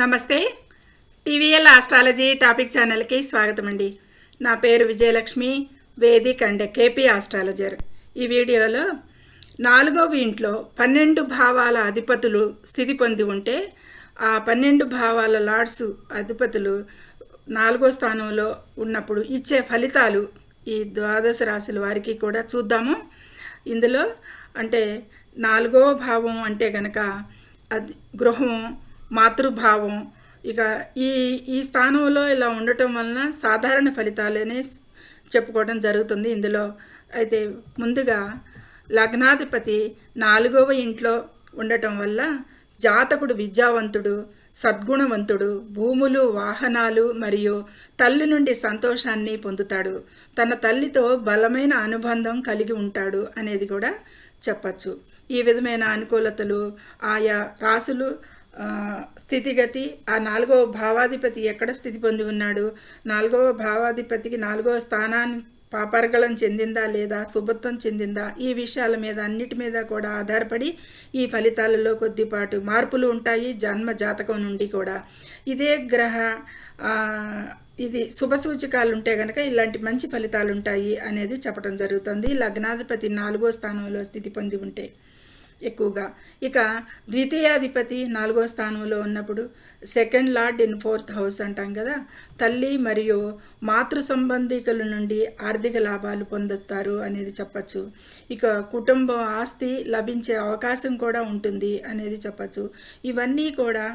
నమస్తే. TVL astrology topic ఛానల్కి స్వాగతం అండి నా పేరు Vijayalakshmi Vedic and KP astrologer. ఈ వీడియోలో నాలుగవ ఇంట్లో పన్నెండు భావాల అధిపతులు స్థితి పొంది ఉంటే ఆ పన్నెండు భావాల లార్డ్స్ అధిపతులు నాలుగో స్థానంలో ఉన్నప్పుడు ఇచ్చే ఫలితాలు ఈ ద్వాదశ రాశుల వారికి కూడా చూద్దాము. ఇందులో అంటే నాలుగవ భావం అంటే గనక అది గృహం మాతృభావం. ఇక ఈ ఈ స్థానంలో ఇలా ఉండటం వలన సాధారణ ఫలితాలనే చెప్పుకోవడం జరుగుతుంది. ఇందులో అయితే ముందుగా లగ్నాధిపతి నాలుగవ ఇంట్లో ఉండటం వల్ల జాతకుడు విద్యావంతుడు సద్గుణవంతుడు భూములు వాహనాలు మరియు తల్లి నుండి సంతోషాన్ని పొందుతాడు. తన తల్లితో బలమైన అనుబంధం కలిగి ఉంటాడు అనేది కూడా చెప్పచ్చు. ఈ విధమైన అనుకూలతలు ఆయా రాసులు స్థితిగతి ఆ నాలుగవ భావాధిపతి ఎక్కడ స్థితి పొంది ఉన్నాడు? నాలుగవ భావాధిపతికి నాలుగవ స్థానాన్ని పాపర్గళం చెందిందా లేదా? శుభత్వం చెందిందా? ఈ విషయాల మీద అన్నిటి మీద కూడా ఆధారపడి ఈ ఫలితాలలో కొద్దిపాటు మార్పులు ఉంటాయి జన్మ జాతకం నుండి కూడా. ఇదే గ్రహ ఇది శుభ సూచకాలు ఉంటే కనుక ఇలాంటి మంచి ఫలితాలు ఉంటాయి అనేది చెప్పడం జరుగుతుంది. లగ్నాధిపతి నాలుగో స్థానంలో స్థితి పొంది ఉంటే. ఎక్కువగా. ఇక ద్వితీయాధిపతి నాలుగో స్థానంలో ఉన్నప్పుడు second lord in fourth house అంటాం కదా. తల్లి మరియు మాతృ సంబంధికుల నుండి ఆర్థిక లాభాలు పొందుతారు అనేది చెప్పచ్చు. ఇక కుటుంబం ఆస్తి లభించే అవకాశం కూడా ఉంటుంది అనేది చెప్పచ్చు. ఇవన్నీ కూడా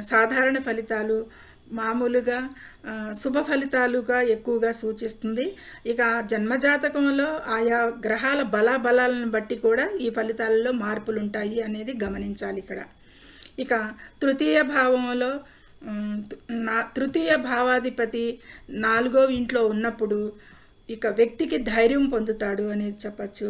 సాధారణ ఫలితాలు మామూలుగా శుభ ఫలితాలుగా ఎక్కువగా సూచిస్తుంది. ఇక జన్మజాతకంలో ఆయా గ్రహాల బలాబలాలను బట్టి కూడా ఈ ఫలితాలలో మార్పులు ఉంటాయి అనేది గమనించాలి ఇక్కడ. ఇక తృతీయ భావంలో నా తృతీయ భావాధిపతి నాలుగో ఇంట్లో ఉన్నప్పుడు ఇక వ్యక్తికి ధైర్యం పొందుతాడు అనేది చెప్పచ్చు.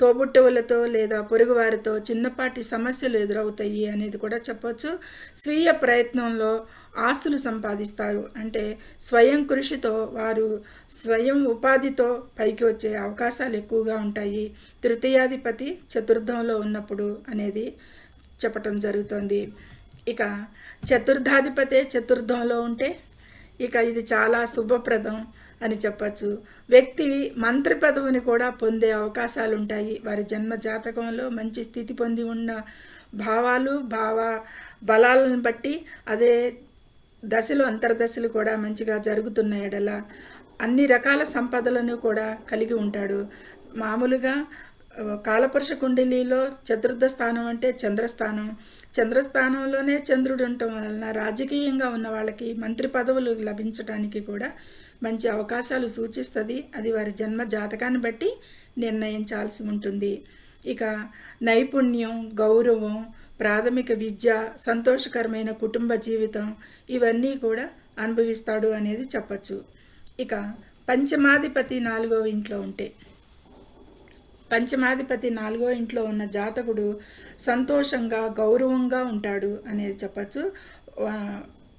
తోబుట్టువులతో లేదా పొరుగువారితో చిన్నపాటి సమస్యలు ఎదురవుతాయి అనేది కూడా చెప్పొచ్చు. స్వీయ ప్రయత్నంలో ఆస్తులు సంపాదిస్తారు. అంటే స్వయం కృషితో వారు స్వయం ఉపాధితో పైకి వచ్చే అవకాశాలు ఎక్కువగా ఉంటాయి. తృతీయాధిపతి చతుర్థంలో ఉన్నప్పుడు అనేది చెప్పటం జరుగుతుంది. ఇక చతుర్థాధిపతే చతుర్థంలో ఉంటే ఇక ఇది చాలా శుభప్రదం. అని చెప్పచ్చు. వ్యక్తి మంత్రి పదవిని కూడా పొందే అవకాశాలు ఉంటాయి వారి జన్మ జాతకంలో మంచి స్థితి పొంది ఉన్న భావాలు భావ బలాలను బట్టి అదే దశలు అంతర్దశలు కూడా మంచిగా జరుగుతున్న ఎడల. అన్ని రకాల సంపదలను కూడా కలిగి ఉంటాడు. మామూలుగా కాలపురుష కుండలిలో చతుర్థ స్థానం అంటే చంద్రస్థానం. చంద్రస్థానంలోనే చంద్రుడు ఉండటం వలన రాజకీయంగా ఉన్న వాళ్ళకి మంత్రి పదవులు లభించడానికి కూడా మంచి అవకాశాలు సూచిస్తుంది. అది వారి జన్మ జాతకాన్ని బట్టి నిర్ణయించాల్సి ఉంటుంది. ఇక నైపుణ్యం గౌరవం ప్రాథమిక విద్య సంతోషకరమైన కుటుంబ జీవితం ఇవన్నీ కూడా అనుభవిస్తాడు అనేది చెప్పచ్చు. ఇక పంచమాధిపతి నాలుగో ఇంట్లో ఉంటే. పంచమాధిపతి నాలుగో ఇంట్లో ఉన్న జాతకుడు సంతోషంగా గౌరవంగా ఉంటాడు అనేది చెప్పచ్చు.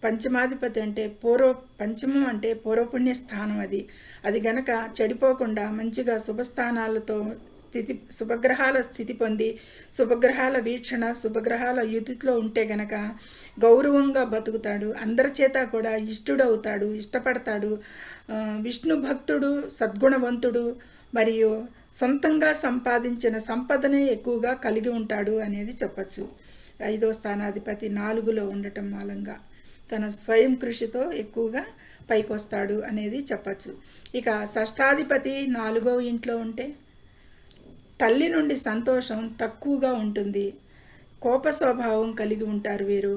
పంచమాధిపతి అంటే పూర్వ పంచమం అంటే పూర్వపుణ్య స్థానం అది. అది గనక చెడిపోకుండా మంచిగా శుభస్థానాలతో స్థితి శుభగ్రహాల స్థితి పొంది శుభగ్రహాల వీక్షణ శుభగ్రహాల యుతిలో ఉంటే గనక గౌరవంగా బతుకుతాడు. అందరి చేత కూడా ఇష్టడవుతాడు ఇష్టపడతాడు. విష్ణు భక్తుడు సద్గుణవంతుడు మరియు సొంతంగా సంపాదించిన సంపదనే ఎక్కువగా కలిగి ఉంటాడు అనేది చెప్పచ్చు. ఐదో స్థానాధిపతి నాలుగులో ఉండటం మూలంగా. తన స్వయం కృషితో ఎక్కువగా పైకొస్తాడు అనేది చెప్పచ్చు. ఇక షష్టాధిపతి నాలుగో ఇంట్లో ఉంటే తల్లి నుండి సంతోషం తక్కువగా ఉంటుంది. కోప స్వభావం కలిగి ఉంటారు వీరు.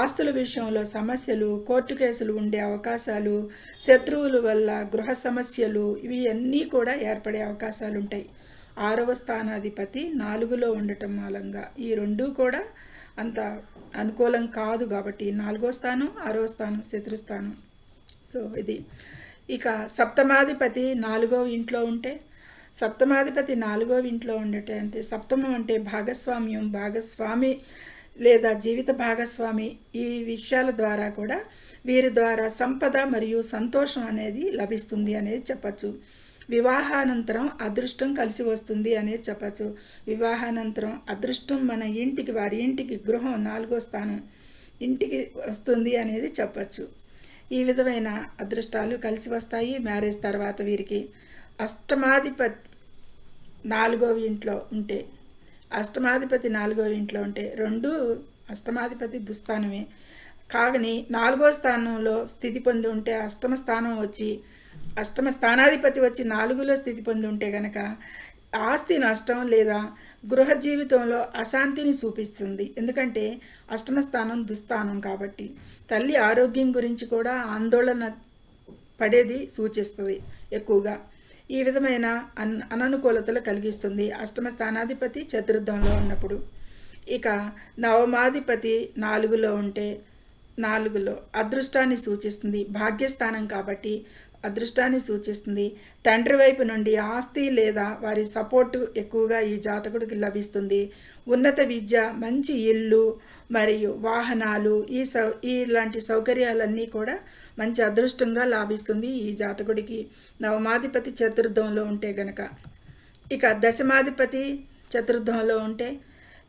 ఆస్తుల విషయంలో సమస్యలు కోర్టు కేసులు ఉండే అవకాశాలు శత్రువుల వల్ల గృహ సమస్యలు ఇవి అన్నీ కూడా ఏర్పడే అవకాశాలు ఉంటాయి ఆరవ స్థానాధిపతి నాలుగులో ఉండటం మూలంగా ఈ రెండూ కూడా అంత అనుకూలం కాదు కాబట్టి నాలుగో స్థానం ఆరో స్థానం శత్రుస్థానం సో ఇది. ఇక సప్తమాధిపతి నాలుగో ఇంట్లో ఉంటే సప్తమాధిపతి నాలుగో ఇంట్లో ఉండటం అంటే సప్తమం అంటే భాగస్వామ్యం భాగస్వామి లేదా జీవిత భాగస్వామి ఈ విషయాల ద్వారా కూడా వీరి ద్వారా సంపద మరియు సంతోషం అనేది లభిస్తుంది అనేది చెప్పచ్చు. వివాహానంతరం అదృష్టం కలిసి వస్తుంది అనేది చెప్పచ్చు. వివాహానంతరం అదృష్టం మన ఇంటికి వారి ఇంటికి గృహం నాలుగో స్థానం ఇంటికి వస్తుంది అనేది చెప్పచ్చు. ఈ విధమైన అదృష్టాలు కలిసి వస్తాయి. మ్యారేజ్ తర్వాత వీరికి అష్టమాధిపతి నాలుగవ ఇంట్లో ఉంటే అష్టమాధిపతి నాలుగో ఇంట్లో ఉంటే రెండు అష్టమాధిపతి దుస్థానమే. కాగని నాలుగో స్థానంలో స్థితి పొంది ఉంటే అష్టమ స్థానం వచ్చి అష్టమ స్థానాధిపతి వచ్చి నాలుగులో స్థితి పొంది ఉంటే గనక ఆస్తి నష్టం లేదా గృహ జీవితంలో అశాంతిని చూపిస్తుంది. ఎందుకంటే అష్టమ స్థానం దుస్థానం కాబట్టి తల్లి ఆరోగ్యం గురించి కూడా ఆందోళన పడేది సూచిస్తుంది ఎక్కువగా. ఈ విధమైన అన్ అననుకూలతలు కలిగిస్తుంది అష్టమ స్థానాధిపతి చతుర్థంలో ఉన్నప్పుడు. ఇక నవమాధిపతి నాలుగులో ఉంటే నాలుగులో అదృష్టాన్ని సూచిస్తుంది. భాగ్యస్థానం కాబట్టి అదృష్టాన్ని సూచిస్తుంది. తండ్రి వైపు నుండి ఆస్తి లేదా వారి సపోర్టు ఎక్కువగా ఈ జాతకుడికి లభిస్తుంది. ఉన్నత విద్య మంచి ఇల్లు మరియు వాహనాలు ఈ సౌ ఇలాంటి సౌకర్యాలన్నీ కూడా మంచి అదృష్టంగా లాభిస్తుంది ఈ జాతకుడికి. నవమాధిపతి చతుర్థంలో ఉంటే గనక. ఇక దశమాధిపతి చతుర్థంలో ఉంటే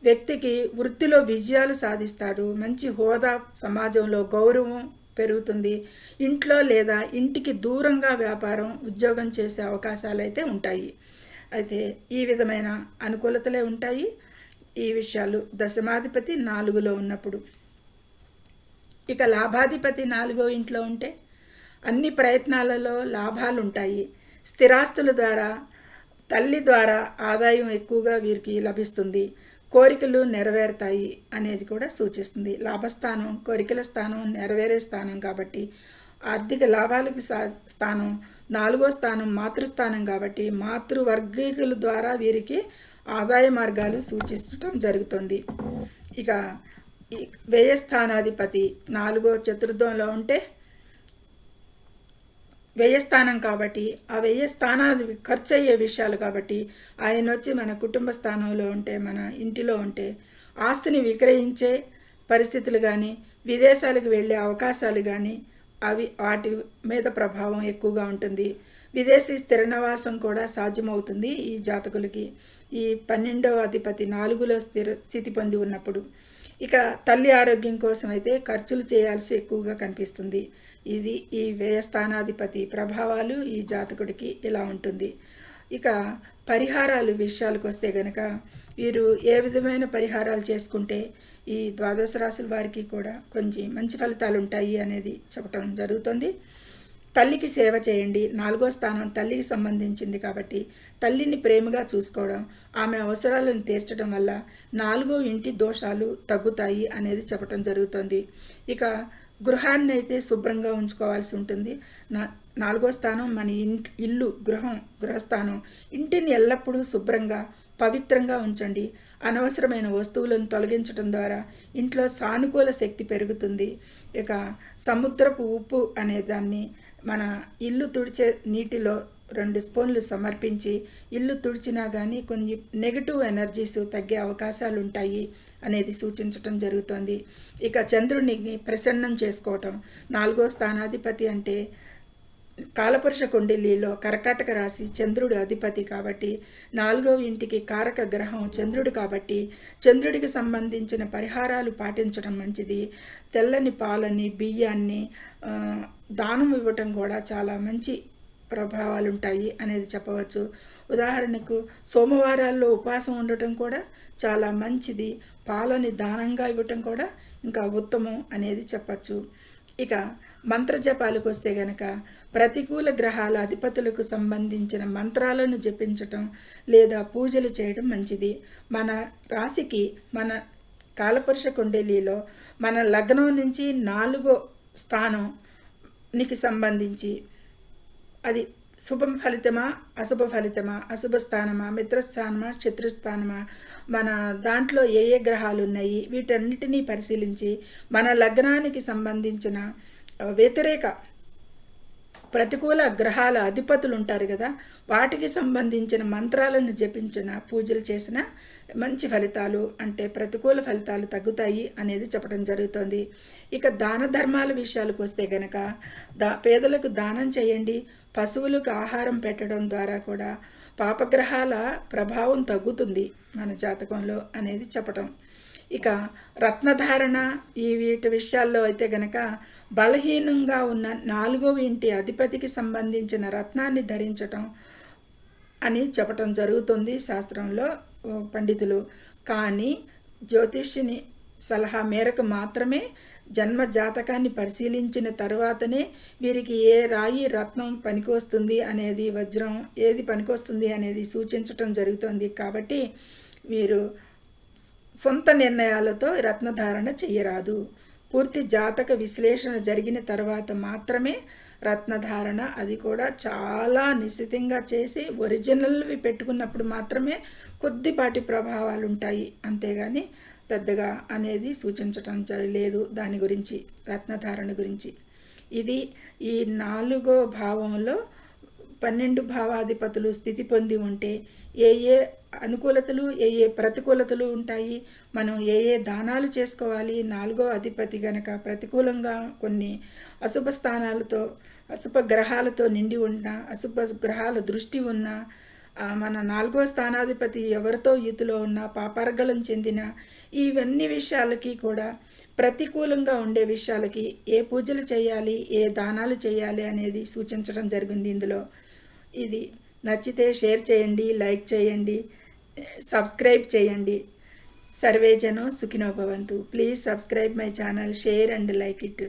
వ్యక్తికి వృత్తిలో విజయాలు సాధిస్తాడు. మంచి హోదా సమాజంలో గౌరవం పెరుగుతుంది. ఇంట్లో లేదా ఇంటికి దూరంగా వ్యాపారం ఉద్యోగం చేసే అవకాశాలు అయితే ఉంటాయి. అయితే ఈ విధమైన అనుకూలతలే ఉంటాయి. ఈ విషయాలు దశమాధిపతి నాలుగులో ఉన్నప్పుడు. ఇక లాభాధిపతి నాలుగో ఇంట్లో ఉంటే అన్ని ప్రయత్నాలలో లాభాలు ఉంటాయి స్థిరాస్తుల ద్వారా తల్లి ద్వారా ఆదాయం ఎక్కువగా వీరికి లభిస్తుంది. కోరికలు నెరవేరుతాయి అనేది కూడా సూచిస్తుంది. లాభస్థానం కోరికల స్థానం నెరవేరే స్థానం కాబట్టి ఆర్థిక లాభాలకు స్థానం నాలుగో స్థానం మాతృస్థానం కాబట్టి మాతృవర్గీకుల ద్వారా వీరికి ఆదాయ మార్గాలు సూచించటం జరుగుతుంది. ఇక వ్యయస్థానాధిపతి నాలుగో చతుర్థంలో ఉంటే వ్యయస్థానం కాబట్టి ఆ వ్యయస్థానాది ఖర్చు అయ్యే విషయాలు కాబట్టి ఆయన వచ్చి మన కుటుంబ స్థానంలో ఉంటే మన ఇంటిలో ఉంటే ఆస్తిని విక్రయించే పరిస్థితులు కానీ విదేశాలకు వెళ్ళే అవకాశాలు కానీ అవి వాటి మీద ప్రభావం ఎక్కువగా ఉంటుంది. విదేశీ స్థిర నివాసం కూడా సాధ్యమవుతుంది ఈ జాతకులకి. ఈ పన్నెండవ అధిపతి నాలుగులో స్థిర స్థితి పొంది ఉన్నప్పుడు. ఇక తల్లి ఆరోగ్యం కోసం అయితే ఖర్చులు చేయాల్సి ఎక్కువగా కనిపిస్తుంది. ఇది ఈ వ్యయస్థానాధిపతి ప్రభావాలు ఈ జాతకుడికి ఇలా ఉంటుంది. ఇక పరిహారాలు విషయాలకు వస్తే గనక వీరు ఏ విధమైన పరిహారాలు చేసుకుంటే ఈ ద్వాదశ రాశుల వారికి కూడా కొంచెం మంచి ఫలితాలు ఉంటాయి అనేది చెప్పటం జరుగుతుంది. తల్లికి సేవ చేయండి. నాలుగో స్థానం తల్లికి సంబంధించింది కాబట్టి తల్లిని ప్రేమగా చూసుకోవడం ఆమె అవసరాలను తీర్చడం వల్ల నాలుగో ఇంటి దోషాలు తగ్గుతాయి అనేది చెప్పడం జరుగుతుంది. ఇక గృహాన్ని అయితే శుభ్రంగా ఉంచుకోవాల్సి ఉంటుంది. నా నాలుగో స్థానం మన ఇల్లు గృహం గృహస్థానం. ఇంటిని ఎల్లప్పుడూ శుభ్రంగా పవిత్రంగా ఉంచండి. అనవసరమైన వస్తువులను తొలగించడం ద్వారా ఇంట్లో సానుకూల శక్తి పెరుగుతుంది. ఇక సముద్రపు ఉప్పు అనే దాన్ని మన ఇల్లు తుడిచే నీటిలో రెండు స్పూన్లు సమర్పించి ఇల్లు తుడిచినా కానీ కొన్ని నెగిటివ్ ఎనర్జీస్ తగ్గే అవకాశాలు ఉంటాయి అనేది సూచించటం జరుగుతుంది. ఇక చంద్రుడిని ప్రసన్నం చేసుకోవటం. నాలుగో స్థానాధిపతి అంటే కాలపురుష కుండలిలో కర్కాటక రాశి చంద్రుడు అధిపతి కాబట్టి నాలుగవ ఇంటికి కారక గ్రహం చంద్రుడు కాబట్టి చంద్రుడికి సంబంధించిన పరిహారాలు పాటించడం మంచిది. తెల్లని పాలని బియ్యాన్ని దానం ఇవ్వటం కూడా చాలా మంచి ప్రభావాలు ఉంటాయి అనేది చెప్పవచ్చు. ఉదాహరణకు సోమవారాల్లో ఉపవాసం ఉండటం కూడా చాలా మంచిది. పాలని దానంగా ఇవ్వటం కూడా ఇంకా ఉత్తమం అనేది చెప్పచ్చు. ఇక మంత్రజపాలకు వస్తే గనక ప్రతికూల గ్రహాల అధిపతులకు సంబంధించిన మంత్రాలను జపించటం లేదా పూజలు చేయడం మంచిది. మన రాశికి మన కాలపురుష కుండలిలో మన లగ్నం నుంచి నాలుగో స్థానం నీకు సంబంధించి అది శుభం ఫలితమా అశుభ ఫలితమా అశుభ స్థానమా మిత్రస్థానమా శత్రుస్థానమా? మన దాంట్లో ఏ ఏ గ్రహాలు ఉన్నాయి వీటన్నిటినీ పరిశీలించి మన లగ్నానికి సంబంధించిన వ్యతిరేక ప్రతికూల గ్రహాల అధిపతులు ఉంటారు కదా వాటికి సంబంధించిన మంత్రాలను జపించిన పూజలు చేసిన మంచి ఫలితాలు అంటే ప్రతికూల ఫలితాలు తగ్గుతాయి అనేది చెప్పడం జరుగుతుంది. ఇక దాన ధర్మాల విషయాలకు వస్తే గనక దా పేదలకు దానం చేయండి పశువులకు ఆహారం పెట్టడం ద్వారా కూడా పాపగ్రహాల ప్రభావం తగ్గుతుంది మన జాతకంలో అనేది చెప్పటం. ఇక రత్నధారణ ఈ వీటి విషయాల్లో అయితే గనక బలహీనంగా ఉన్న నాలుగవ ఇంటి అధిపతికి సంబంధించిన రత్నాన్ని ధరించటం అని చెప్పటం జరుగుతుంది శాస్త్రంలో పండితులు. కానీ జ్యోతిష్యుని సలహా మేరకు మాత్రమే జన్మ జాతకాన్ని పరిశీలించిన తర్వాతనే వీరికి ఏ రాయి రత్నం పనికొస్తుంది అనేది వజ్రం ఏది పనికొస్తుంది అనేది సూచించటం జరుగుతుంది. కాబట్టి వీరు సొంత నిర్ణయాలతో రత్నధారణ చేయరాదు. పూర్తి జాతక విశ్లేషణ జరిగిన తర్వాత మాత్రమే రత్నధారణ అది కూడా చాలా నిశ్చితంగా చేసి ఒరిజినల్వి పెట్టుకున్నప్పుడు మాత్రమే కొద్దిపాటి ప్రభావాలు ఉంటాయి అంతేగాని పెద్దగా అనేది సూచించటం లేదు దాని గురించి రత్నధారణ గురించి. ఇది ఈ నాలుగో భావంలో పన్నెండు భావాధిపతులు స్థితి పొంది ఉంటే ఏ ఏ అనుకూలతలు ఏ ఏ ప్రతికూలతలు ఉంటాయి మనం ఏ ఏ దానాలు చేసుకోవాలి నాలుగో అధిపతి గనక ప్రతికూలంగా కొన్ని అశుభ స్థానాలతో అశుభ గ్రహాలతో నిండి ఉన్న అశుభ గ్రహాల దృష్టి ఉన్న మన నాలుగో స్థానాధిపతి ఎవరితో యుతిలో ఉన్న పాపార్గలం చెందిన ఇవన్నీ విషయాలకి కూడా ప్రతికూలంగా ఉండే విషయాలకి ఏ పూజలు చేయాలి ఏ దానాలు చేయాలి అనేది సూచించడం జరిగింది ఇందులో. ఇది నచ్చితే షేర్ చేయండి లైక్ చేయండి సబ్స్క్రైబ్ చేయండి. సర్వేజనో Sukhinobhavantu. Please subscribe my channel share and like it.